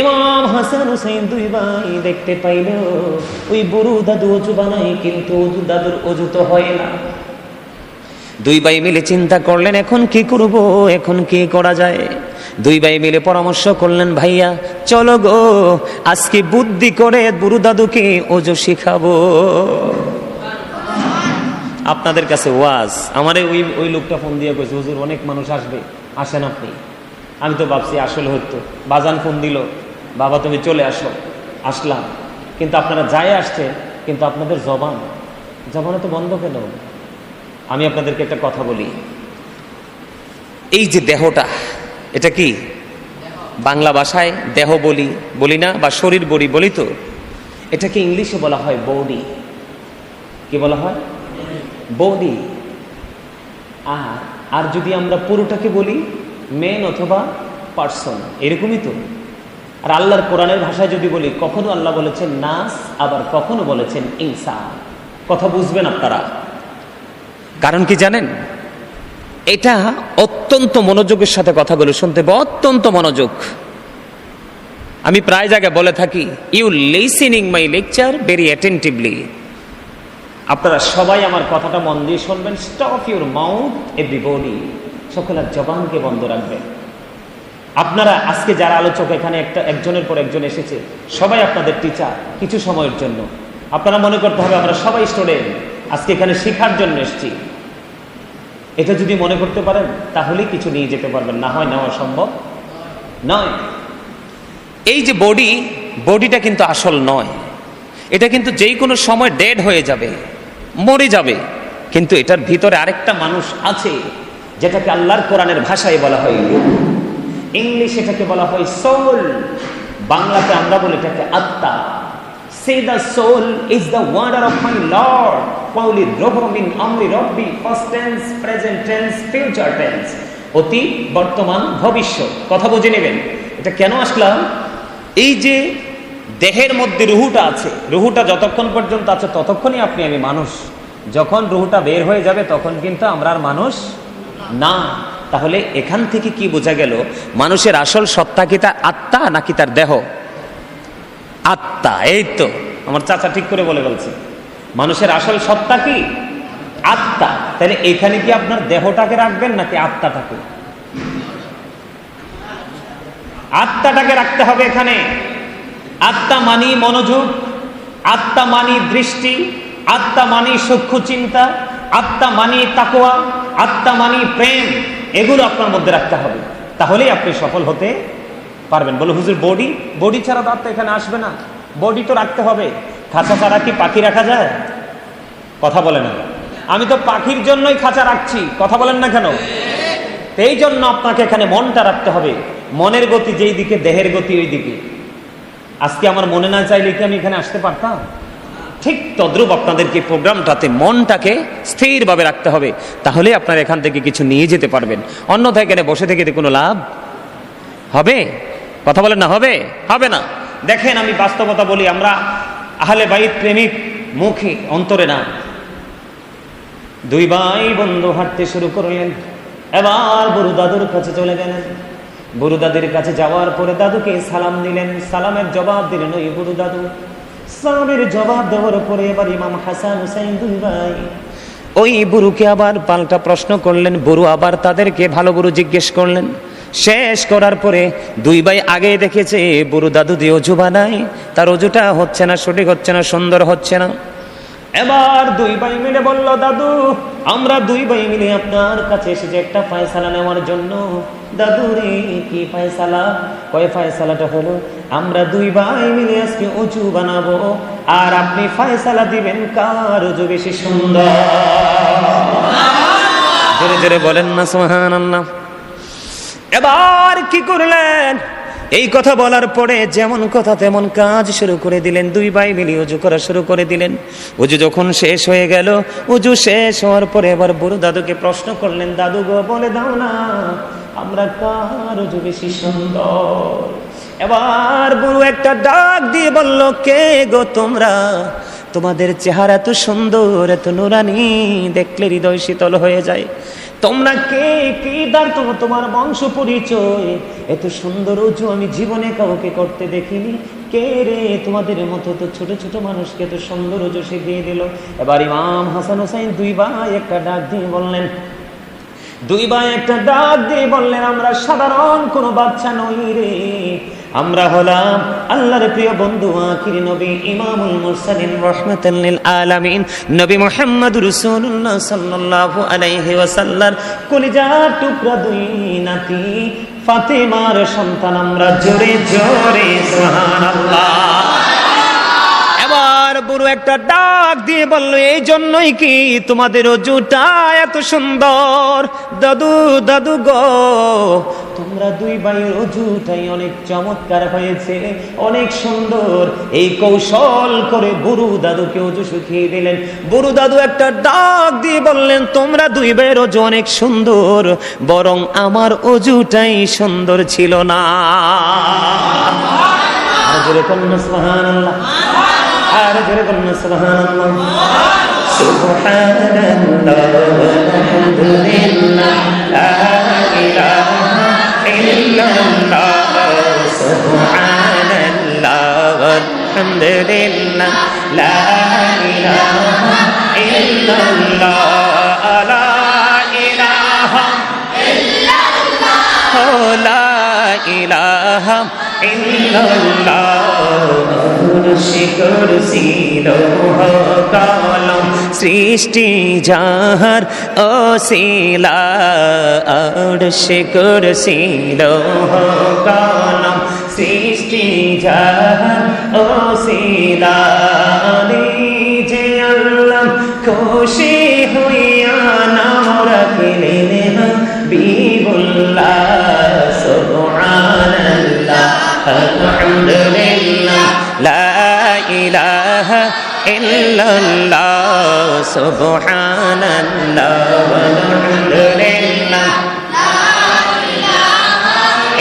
ইমাম হাসান হুসাইন দুই ভাই দেখতে পাইল, ওই বুড়ো দাদু অজু বানাই কিন্তু অজু দাদুর অজু তো হয় না। দুই ভাই মিলে চিন্তা করলেন, এখন কি করব? এখন কি করা যায়? দুই ভাই মিলে পরামর্শ করলেন, ভাইয়া, চলো গো, আজকে বুদ্ধি করে বুড়ো দাদুকে ওজো শিখাবো। আপনাদের কাছে ওয়াজ। আমারে ওই ওই লোকটা ফোন দিয়ে কইছে, হুজুর, অনেক মানুষ আসবে। আসেন আপনি। আমি তো ভাবছি, আসলে হতো বাজান ফোন দিল। বাবা, তুমি চলে আসো। আসলাম। কিন্তু আপনারা যায় আসছে, কিন্তু আপনাদের জবান। জবানে তো বন্ধ কেন? আমি আপনাদেরকে একটা কথা বলি। এই যে দেহটা, এটা কি? বাংলা ভাষায় দেহ বলি বলি না, বা শরীর বলি বলি তো? এটাকে ইংলিশে বলা হয় বডি কি বলা হয়? বডি আর আর যদি আমরা পুরোটাকে বলি মেন অথবা পার্সন এরকমই তো? আর আল্লাহর কোরআনের ভাষায় যদি বলি, কখনো আল্লাহ বলেছেন নাস, আবার কখনো বলেছেন ইনসা কথা বুঝবেন আপনারা। কারণ কি জানেন? এটা অত্যন্ত মনোযোগের সাথে কথাগুলো শুনতে হবে, অত্যন্ত মনোযোগ। আমি প্রায় জায়গায় বলে থাকি you listening my lecture very attentively আপনারা সবাই আমার কথাটা মন দিয়ে শুনবেন স্টপ ইউর মাউথ এভরিবডি সকলের জবানকে বন্ধ রাখবেন। আপনারা আজকে যারা আলোচক, এখানে একটা একজনের পর একজন এসেছে, সবাই আপনাদের টিচার কিছু সময়ের জন্য। আপনারা মনে করতে হবে, আমরা সবাই স্টুডেন্ট আজকে এখানে শেখার জন্য এসেছি। এটা যদি মনে করতে পারেন তাহলে কিছু নিয়ে যেতে পারবেন। না হয় নেওয়া সম্ভব নয়। এই যে বডি বডিটা কিন্তু আসল নয়। এটা কিন্তু যেই কোনো সময় ডেড হয়ে যাবে, মরে যাবে। কিন্তু এটার ভিতরে আরেকটা মানুষ আছে, যেটাকে আল্লাহর কোরআনের ভাষায় বলা হয়। ইংলিশ এটাকে বলা হয় সোল বাংলাতে আমরা বলি এটাকে আত্মা। সে the soul is the wonder of my lord Paoli রবমিন আমরি রব্বি first tense present tense future tense অতীত বর্তমান ভবিষ্যৎ। কথা বুঝে নেবেন? এটা কেন আসলাম? এই যে দেহের মধ্যে রুহুটা আছে, রুহুটা যতক্ষণ পর্যন্ত আছে ততক্ষণই আপনি আমি মানুষ। যখন রুহুটা বের হয়ে যাবে তখন কিন্তু আমরা আর মানুষ না। তাহলে এখান থেকে কি বোঝা গেল, মানুষের আসল সত্তা কি তার আত্মা নাকি তার দেহ? আত্মা, এই তো, আমার চাচা ঠিক করে বলে বলছে মানুষের আসল সত্তা কি? আত্মা। তাহলে এখানে কি আপনার দেহটাকে রাখবেন নাকি আত্মাটাকে? আত্মাটাকে রাখতে হবে এখানে। আত্মা মানি মনোযোগ, আত্মা মানি দৃষ্টি, আত্মা মানি সূক্ষ্ম চিন্তা, আত্মা মানি তাকোয়া আত্মা মানি প্রেম, এগুলো আপনার মধ্যে রাখতে হবে। তাহলেই আপনি সফল হতে পারবেন। বলে, হুজুর বডি বডি ছাড়া তো আত্মা এখানে আসবে না। বডি তো রাখতে হবে। খাঁচা ছাড়া কি পাখি রাখা যায়? কথা বলে না। আমি তো পাখির জন্যই খাঁচা রাখছি। কথা বলেন না কেন? এই জন্য আপনাকে এখানে মনটা রাখতে হবে। মনের গতি যেই দিকে, দেহের গতি ওই দিকে। আজকে আমার মনে না চাইলে কি আমি এখানে আসতে পারতাম? ঠিক তদ্রুপ আপনাদেরকে প্রোগ্রামটাতে মনটাকে স্থিরভাবে রাখতে হবে, তাহলে আপনারা এখান থেকে কিছু নিয়ে যেতে পারবেন। অন্যথায় এখানে বসে থেকে কোনো লাভ হবে? কথা বলেন না, হবে? হবে না। দেখেন, আমি বাস্তবতা বলি, আমরা আহলে বাইত প্রেমিক মুখে, অন্তরে না। দুই ভাই বন্ধু হাঁটতে শুরু করলেন। এবার বুড়ো দাদুর কাছে চলে গেলেন। বুড়ো দাদির কাছে যাওয়ার পরে দাদুকে সালাম দিলেন। সালামের জবাব দিলেন, ওই বুড়ো দাদু সালামের জবাব দেওয়ার পরে এবার ইমাম হাসান হুসাইন দুই ভাই। ওই বুরুকে আবার পাল্টা প্রশ্ন করলেন বুরু আবার তাদেরকে ভালো বুরু জিজ্ঞেস করলেন? শেষ করার পরে দুই ভাই আগে দেখেছে বুড়ু দাদু দিয়ে অজু বানায় তার অজুটা হচ্ছে না সঠিক হচ্ছে না সুন্দর হচ্ছে না। এবার দুই ভাই মিলে বলল দাদু আমরা দুই ভাই মিলে আপনার কাছে এসেছি একটা ফয়সালা নেওয়ার জন্য। দাদু রে, কি ফয়সালা? কয় ফয়সালাটা হলো? আমরা দুই ভাই মিলে আজকে উঁচু বানাবো। আর আপনি ফয়সালা দিবেন কার উঁচু বেশি সুন্দর? জোরে বলেন না সোহান এবার কি করলেন? এই কথা বলার পরে যেমন কথা তেমন কাজ শুরু করে দিলেন। দুই ভাই মিলি উজু করা শুরু করে দিলেন। উজু যখন শেষ হয়ে গেল, উজু শেষ হওয়ার পরে এবার বুড়ো দাদুকে প্রশ্ন করলেন, দাদু গো, বলে দাও না, আমরা কার উজু বেশি সুন্দর? এবার বুড়ো একটা ডাক দিয়ে বলল, কে গো তোমরা? তোমাদের চেহারা এত সুন্দর, এত নুরানি, দেখলে হৃদয় শীতল হয়ে যায়। তোমরা কে? কে দার তোমার তোমার বংশ পরিচয়? এত সুন্দর উঁচু আমি জীবনে কাউকে করতে দেখিনি। কে রে? তোমাদের মতো তো ছোট ছোট মানুষকে তো সুন্দর উঁচু শিখিয়ে দিল। এবার ইমাম হাসান হোসেন দুই ভাই একটা ডাক দিয়ে বললেন, দুই ভাই একটা ডাক দিয়ে বললেন, আমরা সাধারণ কোনো বাচ্চা নই রে। আমরা হলাম আল্লাহর প্রিয় বন্ধু আখির নবী ইমামুল মুরসালিন রহমাতাল লিল আলামিন। নবী মুহাম্মদ রাসূলুল্লাহ সাল্লাল্লাহু আলাইহি ওয়াসাল্লাম। কলিজার টুকরা দুই নাতি ফাতেমার সন্তান আমরা জোরে জোরে, সুবহানাল্লাহ। বুড়ো একটা ডাক দিয়ে বলল, এই জন্যই কি তোমাদের অজুটা এত সুন্দর? দাদু দাদু গো তোমরা দুই ভাইয়ের অজুটাই অনেক চমৎকার হয়েছে, অনেক সুন্দর। এই কৌশল করে বুড়ু দাদুকে অজু শুকিয়ে দিলেন। বুড়ু দাদু একটা ডাক দিয়ে বললেন, তোমরা দুই ভাইয়ের অজু অনেক সুন্দর, বরং আমার অজুটাই সুন্দর ছিল না। আর সুবহানাল্লাহ। আলহামদুলিল্লাহ, লা ইলাহা ইল্লাল্লাহ, লা ইলাহা লা ইলাহা শিকর ছিল কালম সৃষ্টি যাহার অশিলা, আর শিকর ছিল কালম সৃষ্টি যাহার অশিলা যে আল্লাহ খুশি হইয়া নাম রাখিলেন হাবিবুল্লাহ সুবহানাল্লাহ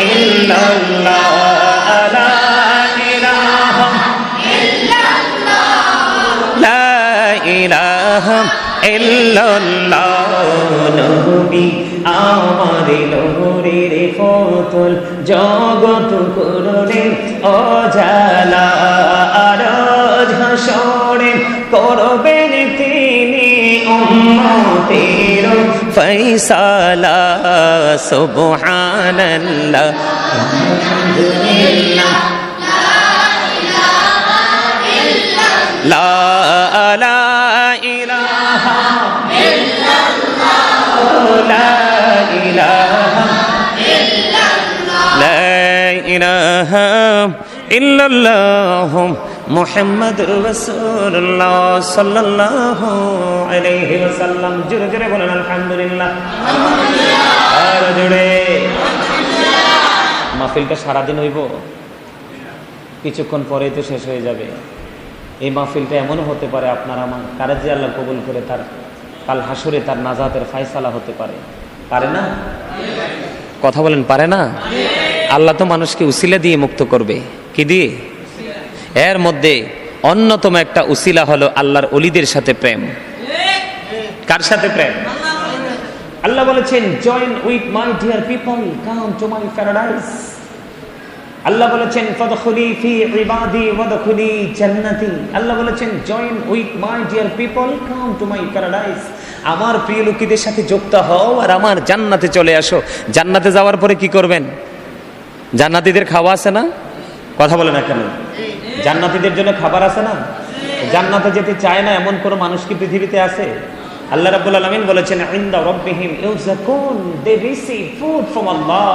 ইল্লাল্লাহ। আমার লোহরের ফতুল জগত করলে অজালা আরজ হাসরে করবেন তিনি উম্মতের ফৈসালা সুবহানাল্লাহ আলহামদুলিল্লাহ লা লা ইলাহা লা ইলাহা লা ইলাহা ইল্লাল্লাহ মুহাম্মাদুর রাসূলুল্লাহ সাল্লাল্লাহু আলাইহি মাহফিলটা সারাদিন হইব? কিছুক্ষণ পরেই তো শেষ হয়ে যাবে। এই মাহফিলটা এমনও হতে পারে আপনার আমার কারে যে আল্লাহ কবুল করে তার, কাল হাসুরে তার নাজাতের ফায়সালা হতে পারে। পারে না? কথা বলেন, পারে না? আল্লাহ তো মানুষকে উসিলা দিয়ে মুক্ত করবে। কি দিয়ে? এর মধ্যে অন্যতম একটা উসিলা হলো আল্লাহর অলিদের সাথে প্রেম। কার সাথে প্রেম? আল্লাহ বলেছেন join with my dear people come to my paradise আল্লাহ বলেছেন, ফদখুলি ফি ইবাদি, ওয়াদখুলি জান্নাতি। আল্লাহ বলেছেন join with my dear people come to my paradise আমার প্রিয় লোকীদের সাথে যুক্ত হও আর আমার জান্নাতে চলে আসো। জান্নাতে যাওয়ার পরে কি করবেন? জান্নাতীদের খাওয়া আছে না? কথা বলে না কেন জান্নাতীদের জন্য খাবার আছে না? জান্নাতে যেতে চায় না এমন কোনো মানুষ কি পৃথিবীতে আছে? আল্লাহ রাব্বুল আলামিন বলেছেন, ইনদা রাব্বিহিম ইউজাকুন দে রিসিভ ফুড ফ্রম আল্লাহ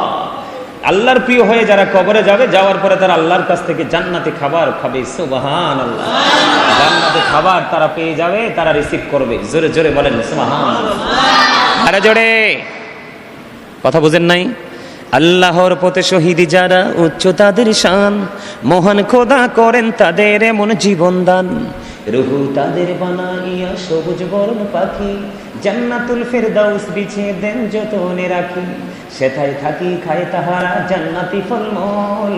আল্লাহর প্রিয় হয়ে যারা কবরে যাবে, যাওয়ার পরে তারা আল্লাহর কাছ থেকে জান্নাতে খাবার খাবে সুবাহান আল্লাহ জান্নাতে খাবার তারা পেয়ে যাবে, তারা রিসিভ করবে। জোরে জোরে বলেন সুবাহান আরে জোরে। কথা বুঝেন নাই? আল্লাহর পথে শহীদ যারা, উচ্চ তাদের শান। মহান খোদা করেন তাদের এমন জীবন দান। রুহু তাদের বানাইয়া সবুজ বরণ পাখি। জান্নাতুল ফেরদাউস বিছিয়ে দেন যতনে রাখি। সেথায় থাকি খায় তাহারা জান্নাতি ফলমল।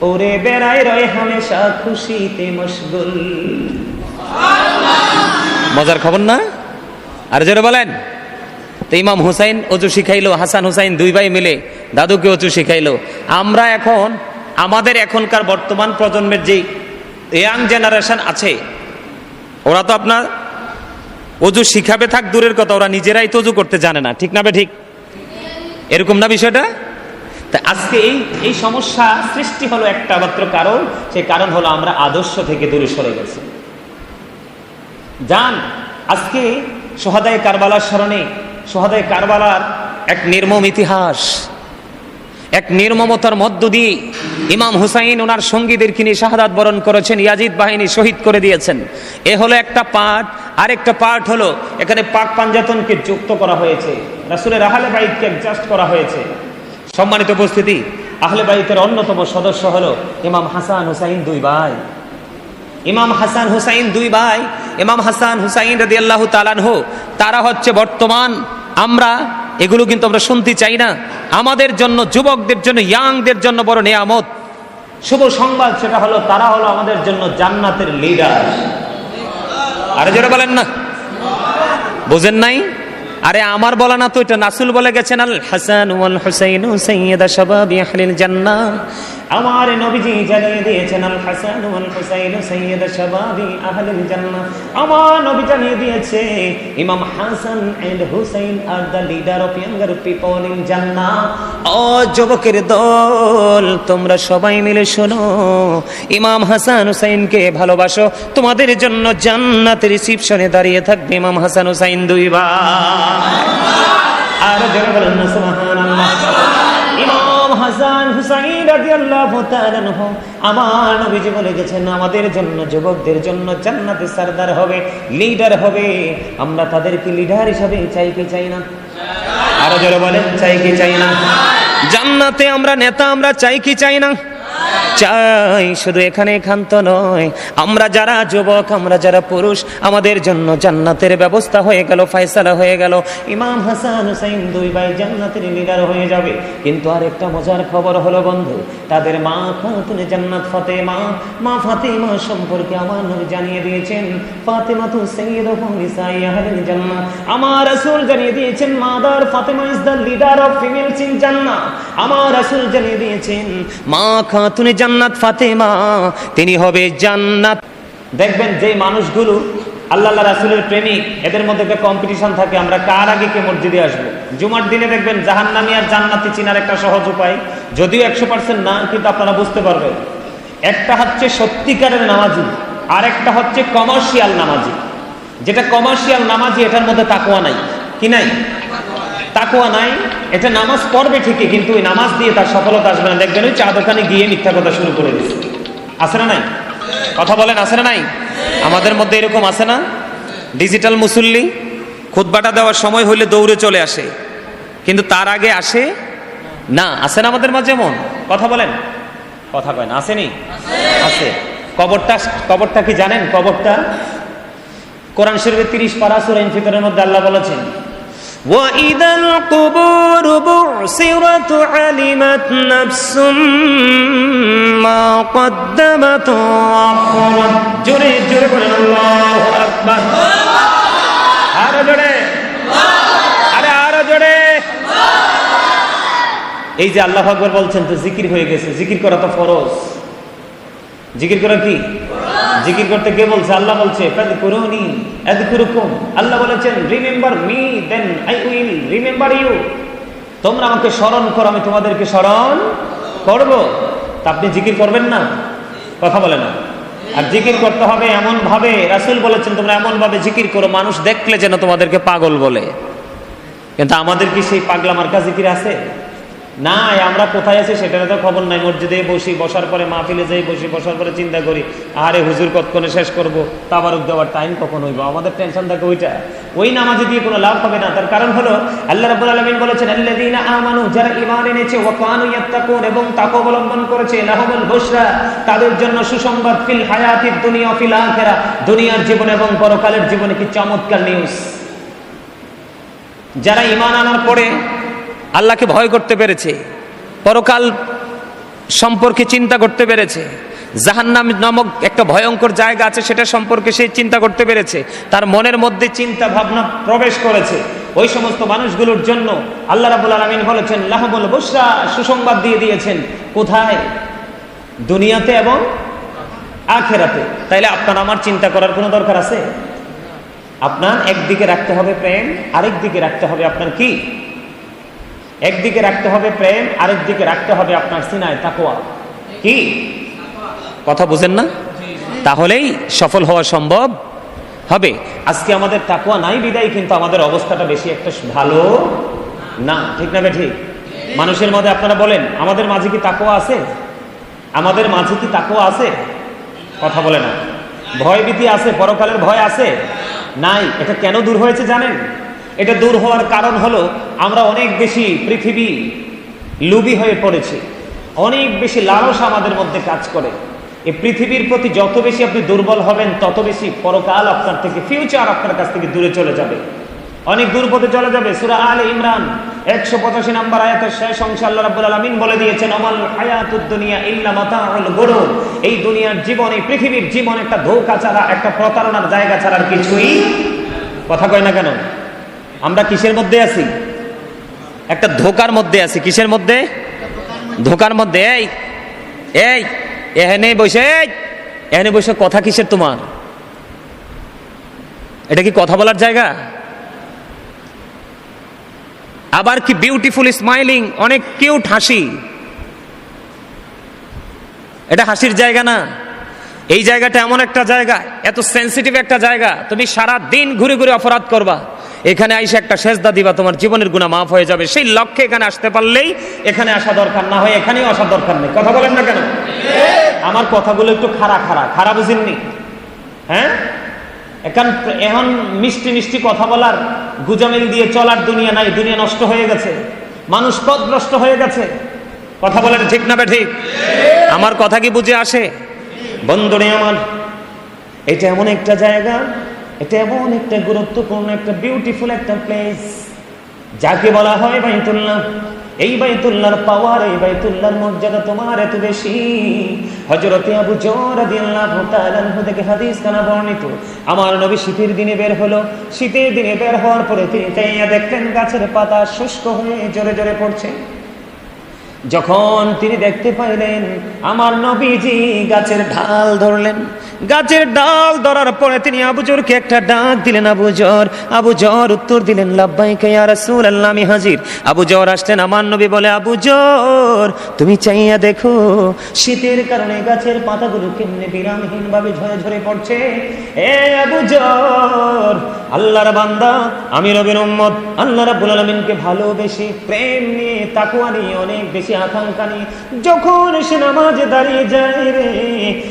ওরে বেড়ায় রয় হামেশা খুশিতে মশগুল। মজার খবর না? আর জোরে বলেন। তো ইমাম হুসাইন অজু শিখাইলো, হাসান হুসাইন দুই ভাই মিলে দাদুকে অজু শিখাইলো। আমরা এখন, আমাদের এখনকার বর্তমান প্রজন্মের যে ইয়াং জেনারেশন আছে, ওরা তো আপনার অজু শিখাবে থাক, দূরের কথা, ওরা নিজেরাই তো অজু করতে জানে না। ঠিক না বে ঠিক? এরকম না বিষয়টা? তা আজকে এই এই সমস্যা সৃষ্টি হলো একটা মাত্র কারণ, সেই কারণ হলো আমরা আদর্শ থেকে দূরে সরে গেছি। যান আজকে সোহাদায় কারবালার স্মরণে, সোহাদায় কারবালার এক নির্মম ইতিহাস। এক নির্মমতার মধ্য দিয়ে ইমাম হুসাইন ওনার সঙ্গীদেরকে নিয়ে শাহাদাত বরণ করেছেন, ইয়াজিদ বাহিনী শহীদ করে দিয়েছেন। এ হলো একটা পার্ট আরেকটা পার্ট হলো এখানে পাক পাঞ্জাতনকে যুক্ত করা হয়েছে, রাসুলের আহলে বাইককে অ্যাডজাস্ট করা হয়েছে। সম্মানিত উপস্থিতি, আহলে বাইকের অন্যতম সদস্য হলো ইমাম হাসান হুসাইন দুই ভাই। ইমাম হাসান হুসাইন দুই ভাই, ইমাম হাসান হুসাইন রাদি আল্লাহ তালানহ তারা হচ্ছে বর্তমান, আমরা এগুলো কিন্তু আমরা শুনতে চাই না। আমাদের জন্য, যুবকদের জন্য ইয়াংদের জন্য বড় নিয়ামত। শুভ সংবাদ সেটা হলো, তারা হলো আমাদের জন্য জান্নাতের লিডার আরে যারা বলেন না। বোঝেন নাই? আরে আমার বলা না তো, এটা নাসুল বলে গেছেন আল হাসান ওয়াল হুসাইন সাইয়্যিদা শাবাবি আহলিল জান্নাহ। আমার নবীজি জানিয়ে দিয়েছেন, আল হাসান ওয়াল হুসাইন সাইয়্যিদা শাবাবি আহলিল জান্নাহ। আমার নবী জানিয়ে দিয়েছে, ইমাম Hasan and Husain are the leader of younger people in জান্নাহ। ও যুবকের দল, তোমরা সবাই মিলে শোনো, ইমাম হাসান হুসাইনকে ভালোবাসো। তোমাদের জন্য জান্নাতের রিসিপশনে দাঁড়িয়ে থাকবে ইমাম হাসান হুসাইন দুই ভাই আর জোরে বলেন সুবহানাল্লাহ। হাসান হুসাইন রাদিয়াল্লাহু তাআলা আমার নবীজি বলে গেছেন, আমাদের জন্য, যুবকদের জন্য জান্নাতে সরদার হবে লিডার হবে। আমরা তাদেরকে লিডার হিসাবে চাই চাই না? আরও জোরে বলেন, চাই কি চাই না? জান্নাতে আমরা নেতা, আমরা চাই কি চাই না? চাই, শুধু এখানে একান্ত নয়। আমরা যারা যুবক, আমরা যারা পুরুষ, আমাদের জন্য জান্নাতের ব্যবস্থা হয়ে গেল, ফয়সালা হয়ে গেল। ইমাম হাসান হুসাইন দুই ভাই জান্নাতের লিডার হয়ে যাবে। কিন্তু আরেকটা মজার খবর হলো, বন্ধু, তাদের মা খাতুনে জান্নাত ফাতেমা। মা ফাতেমা সম্পর্কে আমার নবী জানিয়ে দিয়েছেন ফাতেমা তু সৈয়দ নিসাই আহলিল জান্নাত আমার রাসূল জানিয়ে দিয়েছেন, mother Fatima is the leader of females in জান্নাত আমার রাসূল জানিয়ে দিয়েছেন, মা খাতুনে জান্নাত ফাতেমা, তিনি হবে জান্নাত। দেখবেন যে মানুষগুলো আল্লাহ রাসুলের প্রেমিক, এদের মধ্যে একটা কম্পিটিশন থাকে, আমরা কার আগে কে মসজিদে আসব? জুমার দিনে দেখবেন জাহান্নামি আর জান্নাতি চিনার একটা সহজ উপায়, যদিও একশো পার্সেন্ট না, কিন্তু আপনারা বুঝতে পারবেন। একটা হচ্ছে সত্যিকারের নামাজি আর একটা হচ্ছে কমার্শিয়াল নামাজি। যেটা কমার্শিয়াল নামাজি, এটার মধ্যে তাকুয়া নাই। কি নাই? তাকুয়া নাই, এটা নামাজ পড়বে ঠিকই, কিন্তু ওই নামাজ দিয়ে তার সফলতা আসবে না। দেখবেন ওই চা দোকানে গিয়ে মিথ্যা কথা শুরু করে দিচ্ছে আছে না নাই? কথা বলেন, আছে না নাই? আমাদের মধ্যে এরকম আছে না? ডিজিটাল মুসল্লি, খুতবাটা দেওয়ার সময় হইলে দৌড়ে চলে আসে, কিন্তু তার আগে আসে না। আছে না আমাদের মাঝে এমন? কথা বলেন। কথা কয় না, আসেনি? আছে। কবরটা কবরটা কি জানেন? কবরটা কোরআন শরীফের তিরিশ পারা সুরাইন ফিতরের মধ্যে আল্লাহ বলেছেন وإذا القبور بعثرت علمت نفس ما قدمت وأخرت জোরে জোরে বলেন আল্লাহু আকবার আরো জোরে আরে আরো জোরে এই যে আল্লাহ আকবর বলছেন তো জিকির হয়ে গেছে জিকির করা তো ফরজ জিকির করা কি জিকির করতে কে বলছে? আল্লাহ বলছে আল্লাহ বলেছেন remember me then I will remember you তোমরা আমাকে স্মরণ করো, আমি তোমাদেরকে স্মরণ করব। তা আপনি জিকির করবেন না? কথা বলে না। আর জিকির করতে হবে এমন ভাবে রাসুল বলেছেন, তোমরা এমন ভাবে জিকির করো, মানুষ দেখলে যেন তোমাদেরকে পাগল বলে। কিন্তু আমাদের কি সেই পাগলা মার্কা জিকির আছে? না আমরা কোথায় আছি সেটার তো খবর নাই। মসজিদে বসি, বসার পরে মাহফিলে যাই বসি, বসার পরে চিন্তা করি আরে হুজুর কতক্ষণে শেষ করব? তাবারুক দেওয়ার টাইম কখন হইব? আমাদের টেনশন থাকে ওইটা। ওই নামাজে দিয়ে কোনো লাভ হবে না। তার কারণ হলো, আল্লাহ রাব্বুল আলামিন বলেছেন, আল্লাযীনা আমানু, যারা ইমান এনেছে, ওয়া কানু ইয়াত্তাকুন এবং তাকওয়া অবলম্বন করেছে, লাহুমুল বুশরা তাদের জন্য সুসংবাদ, ফিল হায়াতিদ দুনিয়া, ফিল আখিরা, দুনিয়ার জীবন এবং পরকালের জীবনে কি চমৎকার নিউজ যারা ইমান আনার পরে আল্লাহকে ভয় করতে পেরেছে, পরকাল সম্পর্কে চিন্তা করতে পেরেছে, জাহান্নাম নামক একটা ভয়ঙ্কর জায়গা আছে সেটা সম্পর্কে সে চিন্তা করতে পেরেছে, তার মনের মধ্যে চিন্তা ভাবনা প্রবেশ করেছে। ওই সমস্ত মানুষগুলোর জন্য আল্লাহ রাবুল আলমিন বলেছেন লাহবুল বসরা সুসংবাদ দিয়ে দিয়েছেন, কোথায়? দুনিয়াতে এবং আখেরাতে? তাইলে আপনার আমার চিন্তা করার কোনো দরকার আছে? আপনার একদিকে রাখতে হবে প্রেম আরেক দিকে রাখতে হবে আপনার কি? একদিকে রাখতে হবে প্রেম আরেক দিকে রাখতে হবে আপনার সিনায় তাকোয়া কি? কথা বুঝেন না? তাহলেই সফল হওয়া সম্ভব হবে। আজকে আমাদের তাকুয়া নাই বিদায়, কিন্তু আমাদের অবস্থাটা বেশি একটা ভালো না। ঠিক না ঠিক? মানুষের মধ্যে আপনারা বলেন, আমাদের মাঝে কি তাকুয়া আছে? আমাদের মাঝে কি তাকুয়া আছে? কথা বলে না। ভয় ভীতি আছে, পরকালের ভয় আছে? নাই। এটা কেন দূর হয়েছে জানেন? এটা দূর হওয়ার কারণ হলো আমরা অনেক বেশি পৃথিবী লুবি হয়ে পড়েছি। অনেক বেশি লালস আমাদের মধ্যে কাজ করে। এই পৃথিবীর প্রতি যত বেশি আপনি দুর্বল হবেন, তত বেশি পরকাল আপনার থেকে ফিউচার আপনার কাছ থেকে দূরে চলে যাবে। অনেক দূর পথে চলে যাবে। সুরা আল ইমরান, একশো পঁচাশি নম্বর আয়াতের শেষ অংশ আল্লাহ রাব্বুল আলামিন বলে দিয়েছেন, অমাল হায়াতুদ দুনিয়া ইল্লা মাতাউল গরু এই দুনিয়ার জীবন, এই পৃথিবীর জীবন একটা ধোঁকা ছাড়া, একটা প্রতারণার জায়গা ছাড়ার কিছুই কথা কয় না কেন? আমরা কিসের মধ্যে আছি? একটা ধোকার মধ্যে আছি। কিসের মধ্যে? ধোকার মধ্যে। এই এই, এখানে বসে এখানে বসে কথা কিসের তোমার? এটা কি কথা বলার জায়গা? আবার কি বিউটিফুল স্মাইলিং অনেক কিউট হাসি। এটা হাসির জায়গা না। এই জায়গাটা এমন একটা জায়গা, এত সেন্সিটিভ একটা জায়গা। তুমি সারা দিন ঘুরে ঘুরে অপরাধ করবা। এখানে আইসে একটা সেজদা দিবা, তোমার জীবনের গুণা মাফ হয়ে যাবে। সেই লক্ষ্যে এখানে আসতে পারলেই এখানে আসা দরকার না হয়, এখানেও আসা দরকার নেই। কথা বলেন না কেন? আমার কথাগুলো একটু খারা খারা খারাপ বুঝেননি হ্যাঁ? এখন এখন মিষ্টি মিষ্টি কথা বলার গুজামিল দিয়ে চলার দুনিয়া নাই, দুনিয়া নষ্ট হয়ে গেছে। মানুষ পথভ্রষ্ট হয়ে গেছে। কথা বলেন ঠিক না ঠিক আমার কথা কি বুঝে আসে? বন্ধুরে আমার, এটা এমন একটা জায়গা এটা এমন একটা গুরুত্বপূর্ণ, একটা বিউটিফুল একটা প্লেস যাকে বলা হয় বাইতুল্লাহ। এই বাইতুল্লাহর পাওয়ার এই বাইতুল্লাহর মর্যাদা তোমার এত বেশি। হযরতে আবু জর রাদিয়াল্লাহু তাআলা থেকে হাদিস কানা বর্ণিত, আমার নবী শীতের দিনে বের হলো। শীতের দিনে বের হওয়ার পরে তিনি দেখতেন গাছের পাতা শুষ্ক হয়ে জোরে জোরে পড়ছে। যখন তিনি দেখতে পাইলেন, আমার নবীজি গাছের ঢাল ধরলেন। গাছের ডাল ধরার পরে তিনি আবুজরকে একটা ডাক দিলেন আবুজর আবুজর উত্তর দিলেন, লাব্বাইকে ইয়া রাসূলুল্লাহ, আমি হাজির। আবুজর আসলেন, আমার নবী বলে আবুজর তুমি চাইয়া দেখো, শীতের কারণে গাছের পাতাগুলো কেমনে বিরামহীন ভাবে ঝরে ঝরে পড়ছে। এ আবুজর আল্লাহর বান্দা, আমি নবীর উম্মত। আল্লাহ রাব্বুল আলামিনকে ভালোবেসে, প্রেম নিয়ে তাকুয়া নিয়ে অনেক বেশি আকাঙ্ক্ষা নিয়ে যখন সে নামাজে দাঁড়িয়ে যায় রে,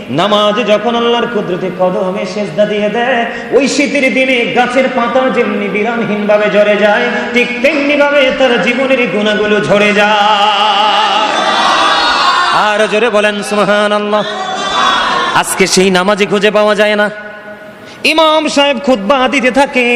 নামাজে যখন আল্লাহর কুদরতে কদমে সেজদা দিয়ে দেয়, ওই শীতের দিনে গাছের পাতা যেমনি বিরামহীন ভাবে ঝরে যায়, ঠিক তেমনি ভাবে তার জীবনের গুণাগুলো ঝরে যায়। আর জোরে বলেন সুবহান আল্লাহ আজকে সেই নামাজে খুঁজে পাওয়া যায় না। ইমাম সাহেব খুতবা দিতে থাকে।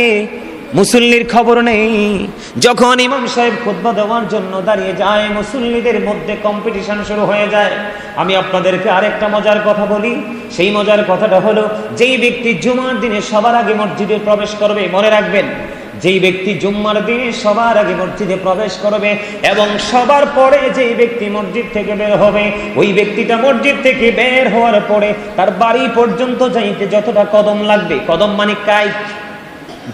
মুসল্লির খবর নেই। যখন ইমাম সাহেব খুতবা দেওয়ার জন্য দাঁড়িয়ে যায়, মুসল্লিদের মধ্যে কম্পিটিশন শুরু হয়ে যায়। আমি আপনাদেরকে আরেকটা মজার কথা বলি। সেই মজার কথাটা হলো, যেই ব্যক্তি জুমার দিনে সবার আগে মসজিদে প্রবেশ করবে, মনে রাখবেন, যেই ব্যক্তি জুম্মার দিনে সবার আগে মসজিদে প্রবেশ করবে এবং সবার পরে যেই ব্যক্তি মসজিদ থেকে বের হবে, ওই ব্যক্তিটা মসজিদ থেকে বের হওয়ার পরে তার বাড়ি পর্যন্ত যাইতে যতটা কদম লাগবে, কদম মানে কাইক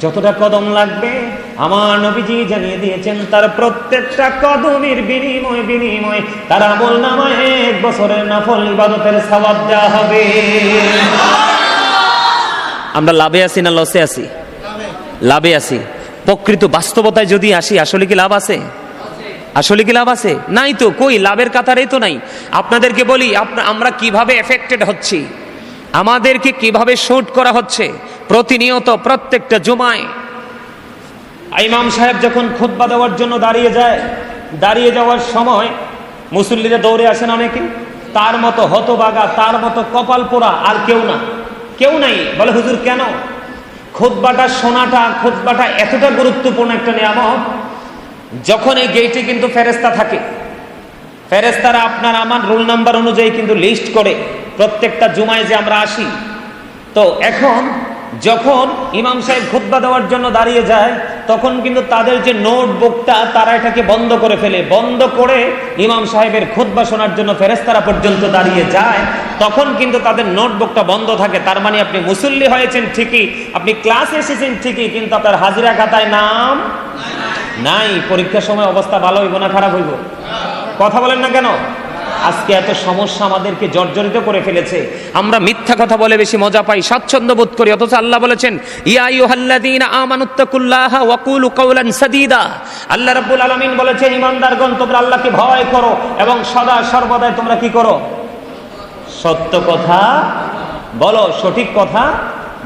যতটা কদম লাগবে, আমার নবীজি জানিয়ে দিয়েছেন, তার প্রত্যেকটা কদমের বিনিময় বিনিময়। তার আমল এক বছরের নফল ইবাদতের সওয়াব দেওয়া হবে। আমরা লাভে আছি না লসে আছি? লাভে আছি। প্রকৃত বাস্তবতায় যদি আসি, আসলে কি লাভ আছে? আসলে কি লাভ আছে? নাই তো, কই? লাভের কাতারে তো নাই। আপনাদেরকে বলি আমরা কীভাবে এফেক্টেড হচ্ছি? আমাদেরকে কীভাবে শুট করা হচ্ছে? প্রতিনিয়ত প্রত্যেকটা জুমায়। ইমাম সাহেব যখন খুতবা দেওয়ার জন্য দাঁড়িয়ে যায়, দাঁড়িয়ে যাওয়ার সময় মুসল্লিরা দৌড়ে আসেন অনেকে, তার মতো হতবাগা, তার মতো কপাল পোড়া আর কেউ না। কেউ নাই। বলে, হুজুর, কেন? খুতবাটা শোনাটা, খুতবাটা এতটা গুরুত্বপূর্ণ একটা নিয়ামক যখন এই গেটে কিন্তু ফেরেস্তা থাকে। ফেরেস্তারা আপনার আমার রোল নাম্বার অনুযায়ী কিন্তু লিস্ট করে, প্রত্যেকটা জুমায় যে আমরা আসি। তো এখন যখন ইমাম সাহেব খুতবা দেওয়ার জন্য দাঁড়িয়ে যায়, তখন কিন্তু তাদের যে নোটবুকটা, তারা এটাকে বন্ধ করে ফেলে। বন্ধ করে ইমাম সাহেবের খুতবা শোনার জন্য ফেরেস্তারা পর্যন্ত দাঁড়িয়ে যায়। তখন কিন্তু তাদের নোটবুকটা বন্ধ থাকে। তার মানে আপনি মুসল্লি হয়েছেন ঠিকই, আপনি ক্লাসে এসেছেন ঠিকই, কিন্তু আপনার হাজিরা খাতায় নাম নাই। পরীক্ষার সময় অবস্থা ভালো হইব না খারাপ হইব? কথা বলেন না কেন? আজকে এত সমস্যা আমাদেরকে জর্জরিত করে ফেলেছে। আমরা মিথ্যা কথা বলে বেশি মজা পাই, স্বাচ্ছন্দ্য বোধ করি। অথচ আল্লাহ বলেছেন আল্লাহ রাব্বুল আলামিন বলেছেন, ইমানদারগণ, তোমরা আল্লাহকে ভয় করো এবং সদা সর্বদাই তোমরা কি করো? সত্য কথা বলো, সঠিক কথা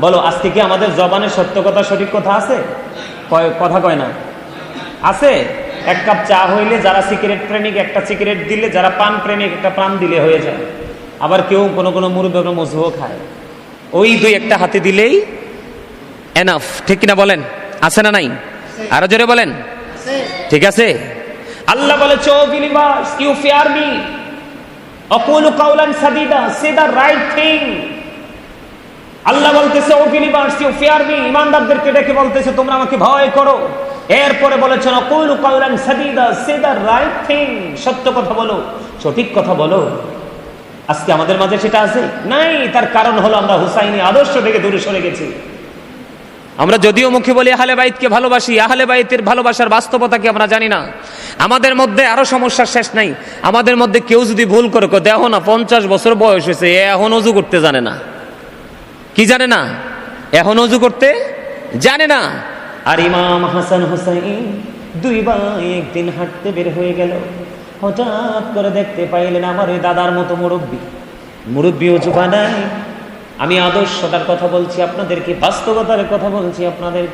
বলো। আজকে কি আমাদের জবানে সত্য কথা, সঠিক কথা আছে? কথা কয় না? আছে? এক কাপ চা হইলে যারা সিগারেট প্রেমিক একটা সিগারেট দিলে যারা পান প্রেমিক একটা পান দিলে হয়ে যায়। আবার কেউ কোনো কোনো মুরব্বী মজুও খায়। ওই দুই একটা হাতে দিলেই এনাফ ঠিক কিনা বলেন? আছে না নাই? আরও জোরে বলেন। ঠিক আছে? আল্লাহ বলে চো বিলিভার্স ইউ ফিয়ার মি অকুলু কাউলান সাদিদা সে দ্য রাইট থিং আল্লাহ বলতেছে ও বিলিভার্স ইউ ফিয়ার মি ইমানদারদেরকে ডেকে বলতেছে তোমরা আমাকে ভয় করো। এরপরে বলেছেন, অকুলু কাউলান সাদিদা সে দ্য রাইট থিং। সত্য কথা বলো, সঠিক কথা বলো। আজকে আমাদের মাঝে সেটা আছে? নাই, তার কারণ হলো আমরা হুসাইনি আদর্শ থেকে দূরে সরে গেছি। আমরা যদিও মুখে বলি, আহলে বাইতকে ভালোবাসি। আহলে বাইতের ভালোবাসার বাস্তবতাকে আমরা জানি না। আমাদের মধ্যে আরও সমস্যার শেষ নাই। আমাদের মধ্যে কেউ যদি ভুল করে দেখো না, পঞ্চাশ বছর বয়স হয়েছে এখন অজু করতে জানে না। কি জানে না? এখন অজু করতে জানে না। আর ইমাম হাসান হুসাইন দুই ভাই একদিন হাঁটতে বের হয়ে গেল। হঠাৎ করে দেখতে পাইলেন আমার ওই দাদার মতো মুরব্বী। মুরব্বী অজুবা বানায় আমি আদর্শটার কথা বলছি, আপনাদেরকে বাস্তবতার কথা বলছি, আপনাদেরকে